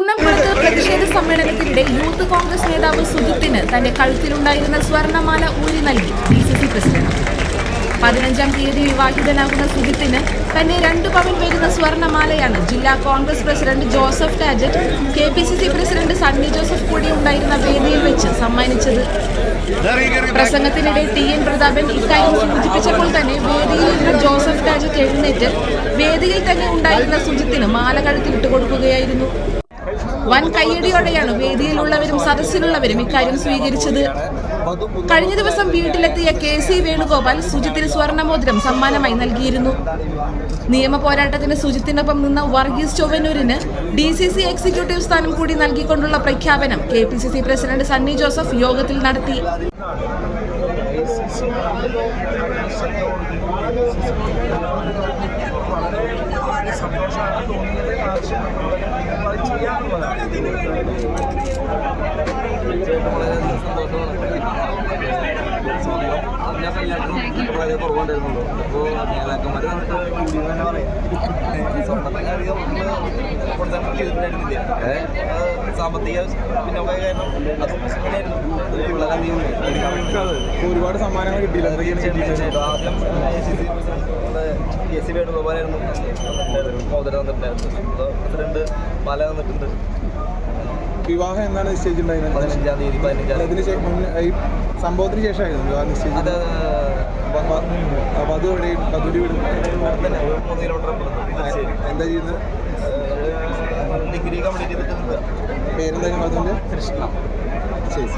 കുന്നംകുളത്ത് പ്രതിഷേധ സമ്മേളനത്തിനിടെ യൂത്ത് കോൺഗ്രസ് നേതാവ് സുജിത്തിന് തന്റെ കഴുത്തിലുണ്ടായിരുന്ന സ്വർണമാല ഊരി നൽകി ഡി സി സി പ്രസിഡന്റ്. പതിനഞ്ചാം തീയതി വിവാഹിതനാകുന്ന സുജിത്തിന് തന്നെ രണ്ടു പവൻ വരുന്ന സ്വർണമാലയാണ് ജില്ലാ Congress president Joseph Tajet K P C C president Sunny Joseph കൂടി ഉണ്ടായിരുന്ന വേദിയിൽ വെച്ച് സമ്മാനിച്ചത്. പ്രസംഗത്തിനിടെ ടി എൻ പ്രതാപൻ ഇക്കാര്യം സൂചിപ്പിച്ചപ്പോൾ തന്നെ വേദിയിലിരുന്ന ജോസഫ് ടാജറ്റ് എഴുന്നേറ്റ് വേദിയിൽ തന്നെ ഉണ്ടായിരുന്ന സുജിത്തിന് മാല കഴുത്തിൽ കൊടുക്കുകയായിരുന്നു. വൻ കയ്യടിയോടെയാണ് വേദിയിലുള്ളവരും സദസ്സിലുള്ളവരും ഇക്കാര്യം സ്വീകരിച്ചത്. കഴിഞ്ഞ ദിവസം വീട്ടിലെത്തിയ കെ സി വേണുഗോപാൽ സുജിത്തിന് സ്വർണമോതിരം സമ്മാനമായി നൽകിയിരുന്നു. നിയമ പോരാട്ടത്തിന് സുജിത്തിനൊപ്പം നിന്ന വർഗീസ് ചൊവ്വന്നൂരിന് ഡി സി സി എക്സിക്യൂട്ടീവ് സ്ഥാനം കൂടി നൽകിക്കൊണ്ടുള്ള പ്രഖ്യാപനം K P C C president Sunny Joseph യോഗത്തിൽ നടത്തി. സന്തോഷമാണ് ആവശ്യം കുറവുണ്ടായിരുന്നുള്ളൂ അപ്പോൾ നേതാക്കന്മാർ വന്നിട്ട് കൂടി ഒരുപാട് സമ്മാനങ്ങൾ കിട്ടിയില്ല. എന്തൊക്കെയാണ് ആദ്യം കെ സി വേണുഗോപാലായിരുന്നു മോദരം തന്നിട്ടുണ്ടായിരുന്നു പ്രസിഡന്റ് പാല തന്നിട്ടുണ്ട് വിവാഹം എന്നാണ് നിശ്ചയിച്ചിട്ടുണ്ടായിരുന്നത്? പതിനഞ്ചാം തീയതി പതിനഞ്ചാം ഈ സംഭവത്തിന് ശേഷമായിരുന്നു വിവാഹം നിശ്ചയിച്ചത്. വധു വീട്. അപ്പുറത്ത്. ശരി എന്താ ചെയ്യുന്നത്? ഡിഗ്രി കംപ്ലീറ്റ് ചെയ്തിട്ടുണ്ട് വധുവിന്റെ കൃഷ്ണ. ശരി